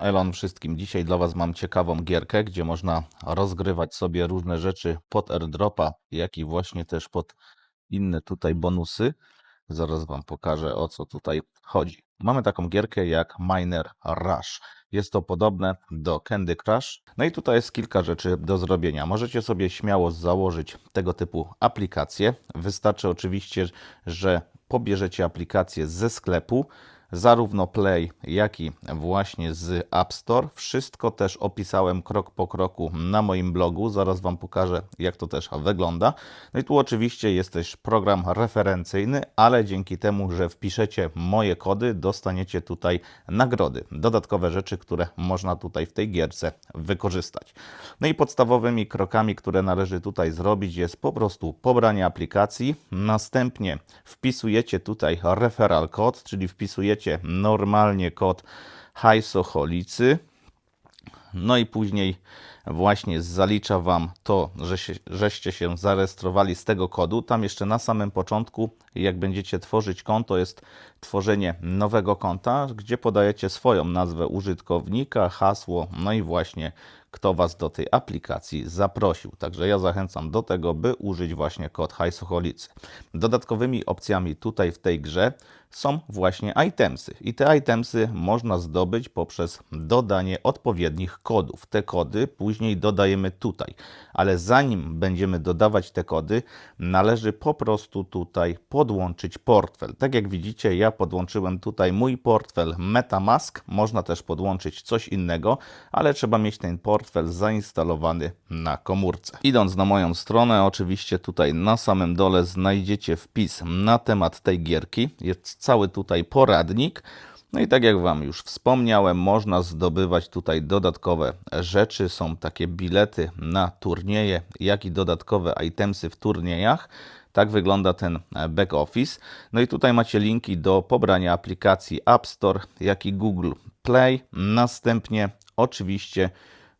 Elon wszystkim. Dzisiaj dla Was mam ciekawą gierkę, gdzie można rozgrywać sobie różne rzeczy pod airdropa, jak i właśnie też pod inne tutaj bonusy. Zaraz Wam pokażę o co tutaj chodzi. Mamy taką gierkę jak Miner Rush. Jest to podobne do Candy Crush. No i tutaj jest kilka rzeczy do zrobienia. Możecie sobie śmiało założyć tego typu aplikacje. Wystarczy oczywiście, że pobierzecie aplikację ze sklepu, zarówno Play, jak i właśnie z App Store. Wszystko też opisałem krok po kroku na moim blogu. Zaraz Wam pokażę, jak to też wygląda. No i tu oczywiście jest też program referencyjny, ale dzięki temu, że wpiszecie moje kody, dostaniecie tutaj nagrody. Dodatkowe rzeczy, które można tutaj w tej gierce wykorzystać. No i podstawowymi krokami, które należy tutaj zrobić, jest po prostu pobranie aplikacji. Następnie wpisujecie tutaj referral kod, czyli wpisujecie normalnie kod hajsocholicy. No i później właśnie zalicza Wam to, że się, żeście się zarejestrowali z tego kodu. Tam jeszcze na samym początku, jak będziecie tworzyć konto, jest tworzenie nowego konta, gdzie podajecie swoją nazwę użytkownika, hasło, no i właśnie kto Was do tej aplikacji zaprosił. Także ja zachęcam do tego, by użyć właśnie kod hajsocholicy. Dodatkowymi opcjami tutaj w tej grze są właśnie itemsy. I te itemsy można zdobyć poprzez dodanie odpowiednich kodów. Te kody później dodajemy tutaj. Ale zanim będziemy dodawać te kody, należy po prostu tutaj podłączyć portfel. Tak jak widzicie, ja podłączyłem tutaj mój portfel MetaMask. Można też podłączyć coś innego, ale trzeba mieć ten portfel zainstalowany na komórce. Idąc na moją stronę, oczywiście tutaj na samym dole znajdziecie wpis na temat tej gierki. Jest cały tutaj poradnik. No i tak jak Wam już wspomniałem, można zdobywać tutaj dodatkowe rzeczy. Są takie bilety na turnieje, jak i dodatkowe itemsy w turniejach. Tak wygląda ten back office. No i tutaj macie linki do pobrania aplikacji App Store, jak i Google Play. Następnie oczywiście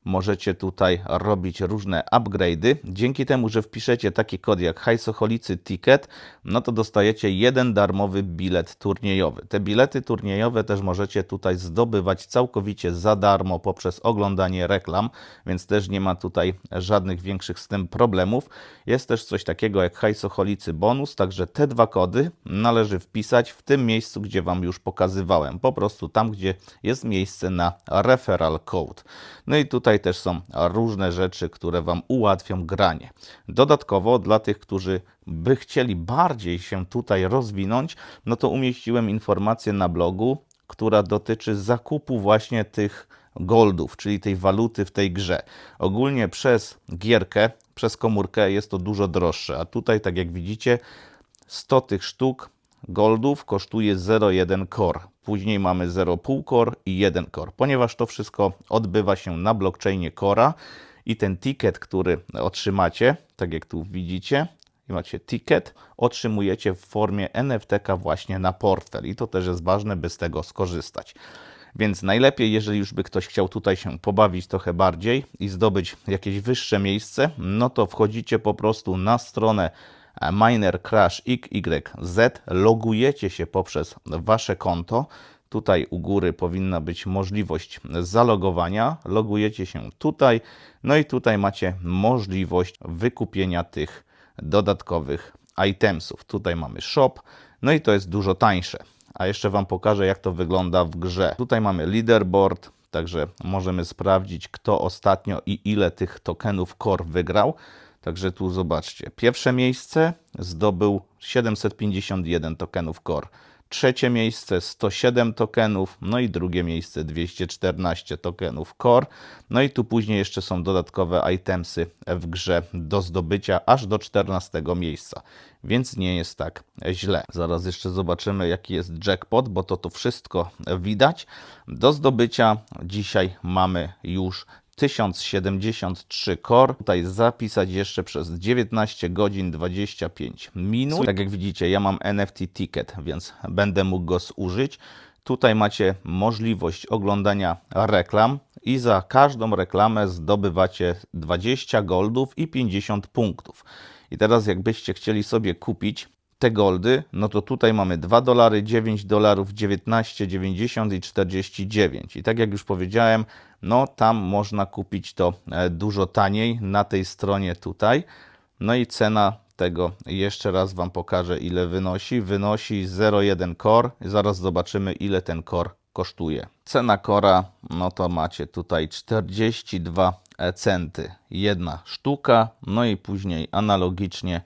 możecie tutaj robić różne upgrade'y. Dzięki temu, że wpiszecie taki kod jak Hajsocholicy Ticket, no to dostajecie jeden darmowy bilet turniejowy. Te bilety turniejowe też możecie tutaj zdobywać całkowicie za darmo poprzez oglądanie reklam, więc też nie ma tutaj żadnych większych z tym problemów. Jest też coś takiego jak Hajsocholicy Bonus, także te dwa kody należy wpisać w tym miejscu, gdzie Wam już pokazywałem. Po prostu tam, gdzie jest miejsce na referral code. No i tutaj Tutaj też są różne rzeczy, które Wam ułatwią granie. Dodatkowo dla tych, którzy by chcieli bardziej się tutaj rozwinąć, no to umieściłem informację na blogu, która dotyczy zakupu właśnie tych goldów, czyli tej waluty w tej grze. Ogólnie przez gierkę, przez komórkę jest to dużo droższe, a tutaj, tak jak widzicie, 100 tych sztuk goldów kosztuje 0,1 core. Później mamy 0,5 core i 1 core. Ponieważ to wszystko odbywa się na blockchainie Cora i ten ticket, który otrzymacie, tak jak tu widzicie, i macie ticket, otrzymujecie w formie NFTK właśnie na portfel i to też jest ważne, by z tego skorzystać. Więc najlepiej, jeżeli już by ktoś chciał tutaj się pobawić trochę bardziej i zdobyć jakieś wyższe miejsce, no to wchodzicie po prostu na stronę Miner Crash XYZ, logujecie się poprzez Wasze konto. Tutaj u góry powinna być możliwość zalogowania. Logujecie się tutaj, no i tutaj macie możliwość wykupienia tych dodatkowych itemsów. Tutaj mamy shop, no i to jest dużo tańsze. A jeszcze Wam pokażę, jak to wygląda w grze. Tutaj mamy leaderboard, także możemy sprawdzić, kto ostatnio i ile tych tokenów core wygrał. Także tu zobaczcie. Pierwsze miejsce zdobył 751 tokenów core. Trzecie miejsce 107 tokenów, no i drugie miejsce 214 tokenów core. No i tu później jeszcze są dodatkowe itemsy w grze do zdobycia aż do 14 miejsca, więc nie jest tak źle. Zaraz jeszcze zobaczymy jaki jest jackpot, bo to to wszystko widać. Do zdobycia dzisiaj mamy już 1073 core. Tutaj zapisać jeszcze przez 19 godzin 25 minut. Tak jak widzicie, ja mam NFT ticket, więc będę mógł go zużyć. Tutaj macie możliwość oglądania reklam i za każdą reklamę zdobywacie 20 goldów i 50 punktów. I teraz jakbyście chcieli sobie kupić te goldy, no to tutaj mamy 2 dolary, 9 dolarów, 19, 90 i 49. I tak jak już powiedziałem, no tam można kupić to e, dużo taniej na tej stronie tutaj. No i cena tego jeszcze raz Wam pokażę ile wynosi. Wynosi 0,1 core. Zaraz zobaczymy ile ten core kosztuje. Cena kora, no to macie tutaj 42 centy jedna sztuka. No i później analogicznie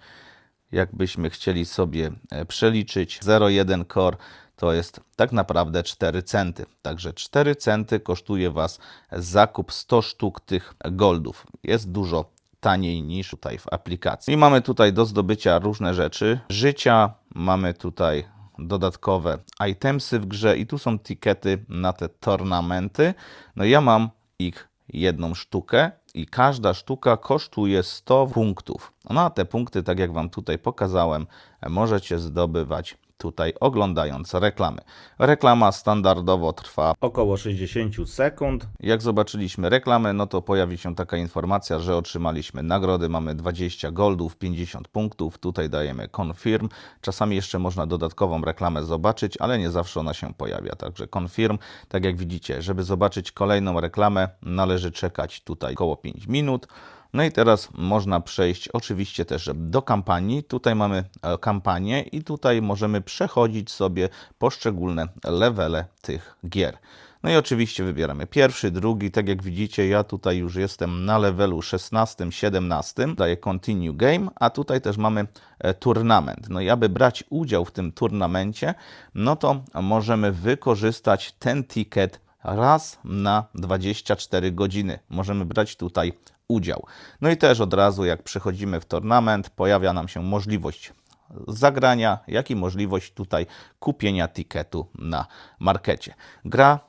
jakbyśmy chcieli sobie e, przeliczyć 0,1 core to jest tak naprawdę 4 centy. Także 4 centy kosztuje Was zakup 100 sztuk tych goldów. Jest dużo taniej niż tutaj w aplikacji. I mamy tutaj do zdobycia różne rzeczy. Życia, mamy tutaj dodatkowe itemsy w grze i tu są tikety na te tornamenty. No ja mam ich jedną sztukę i każda sztuka kosztuje 100 punktów. No a te punkty, tak jak Wam tutaj pokazałem, możecie zdobywać tutaj oglądając reklamy. Reklama standardowo trwa Około 60 sekund. jak zobaczyliśmy reklamę, no to pojawi się taka informacja, że otrzymaliśmy nagrody. Mamy 20 goldów, 50 punktów. Tutaj dajemy confirm. Czasami jeszcze można dodatkową reklamę zobaczyć, ale nie zawsze ona się pojawia. Także confirm. Tak jak widzicie, żeby zobaczyć kolejną reklamę, należy czekać tutaj około 5 minut. No i teraz można przejść oczywiście też do kampanii. Tutaj mamy e, kampanię i tutaj możemy przechodzić sobie poszczególne levele tych gier. No i oczywiście wybieramy pierwszy, drugi. Tak jak widzicie, ja tutaj już jestem na levelu 16, 17. Daję continue game, a tutaj też mamy e, turnament. No i aby brać udział w tym turnamencie, no to możemy wykorzystać ten ticket raz na 24 godziny. Możemy brać tutaj udział. No i też od razu, jak przechodzimy w turnament, pojawia nam się możliwość zagrania, jak i możliwość tutaj kupienia tiketu na markecie. Gra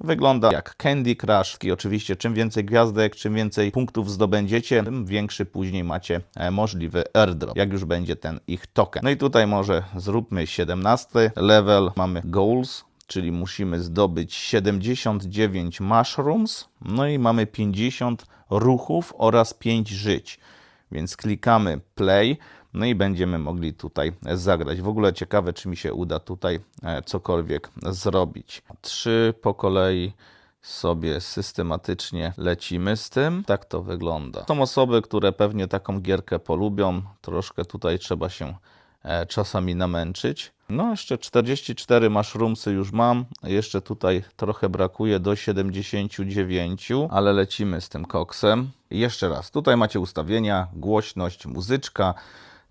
wygląda jak Candy Crush i oczywiście czym więcej gwiazdek, czym więcej punktów zdobędziecie, tym większy później macie e, możliwy airdrop, jak już będzie ten ich token. No i tutaj może zróbmy 17 level, mamy goals, czyli musimy zdobyć 79 mushrooms, no i mamy 50 ruchów oraz 5 żyć. Więc klikamy play, no i będziemy mogli tutaj zagrać. W ogóle ciekawe, czy mi się uda tutaj e, cokolwiek zrobić. Trzy po kolei sobie systematycznie lecimy z tym. Tak to wygląda. Są osoby, które pewnie taką gierkę polubią. Troszkę tutaj trzeba się czasami namęczyć. No, jeszcze 44 mushroomsy już mam. Jeszcze tutaj trochę brakuje do 79, ale lecimy z tym koksem. Jeszcze raz, tutaj macie ustawienia, głośność, muzyczka.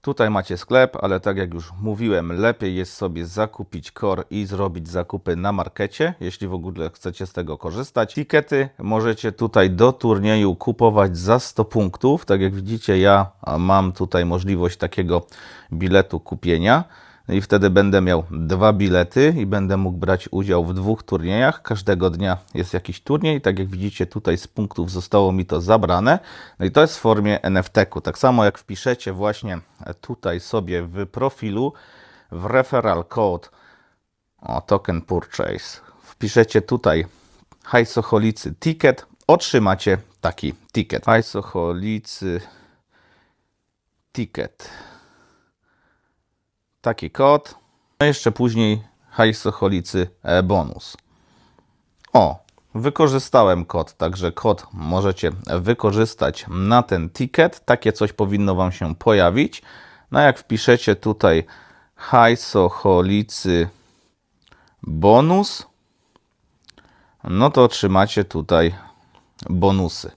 Tutaj macie sklep, ale tak jak już mówiłem, lepiej jest sobie zakupić core i zrobić zakupy na markecie, jeśli w ogóle chcecie z tego korzystać. Tikety możecie tutaj do turnieju kupować za 100 punktów. Tak jak widzicie, ja mam tutaj możliwość takiego biletu kupienia. I wtedy będę miał dwa bilety i będę mógł brać udział w dwóch turniejach. Każdego dnia jest jakiś turniej. Tak jak widzicie, tutaj z punktów zostało mi to zabrane. No i to jest w formie NFT-ku. Tak samo jak wpiszecie właśnie tutaj sobie w profilu w referral code o, token purchase. Wpiszecie tutaj hajsocholicy ticket, otrzymacie taki ticket. Hajsocholicy ticket taki kod. No jeszcze później hajsocholicy e, bonus. O, wykorzystałem kod, także kod możecie wykorzystać na ten ticket. Takie coś powinno Wam się pojawić. No jak wpiszecie tutaj hajsocholicy bonus, no to otrzymacie tutaj bonusy.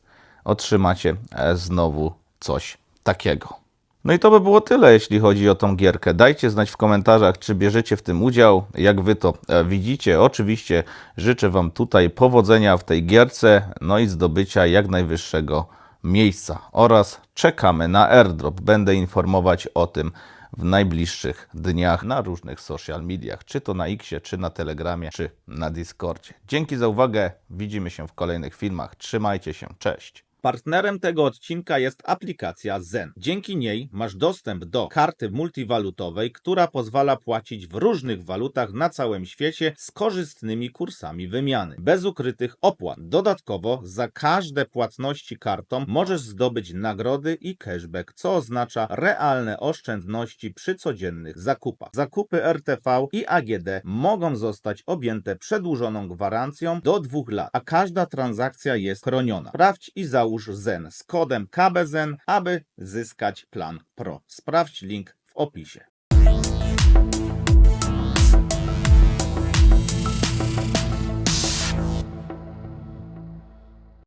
Otrzymacie e, znowu coś takiego. No i to by było tyle, jeśli chodzi o tą gierkę. Dajcie znać w komentarzach, czy bierzecie w tym udział, jak wy to e, widzicie. Oczywiście życzę wam tutaj powodzenia w tej gierce, no i zdobycia jak najwyższego miejsca. Oraz czekamy na airdrop. Będę informować o tym w najbliższych dniach na różnych social mediach, czy to na Xie, czy na Telegramie, czy na Discordzie. Dzięki za uwagę. Widzimy się w kolejnych filmach. Trzymajcie się. Cześć. Partnerem tego odcinka jest aplikacja Zen. Dzięki niej masz dostęp do karty multiwalutowej, która pozwala płacić w różnych walutach na całym świecie z korzystnymi kursami wymiany, bez ukrytych opłat. Dodatkowo za każde płatności kartą możesz zdobyć nagrody i cashback, co oznacza realne oszczędności przy codziennych zakupach. Zakupy RTV i AGD mogą zostać objęte przedłużoną gwarancją do dwóch lat, a każda transakcja jest chroniona. Sprawdź i załóż Zen z kodem KBZEN, aby zyskać plan Pro. Sprawdź link w opisie.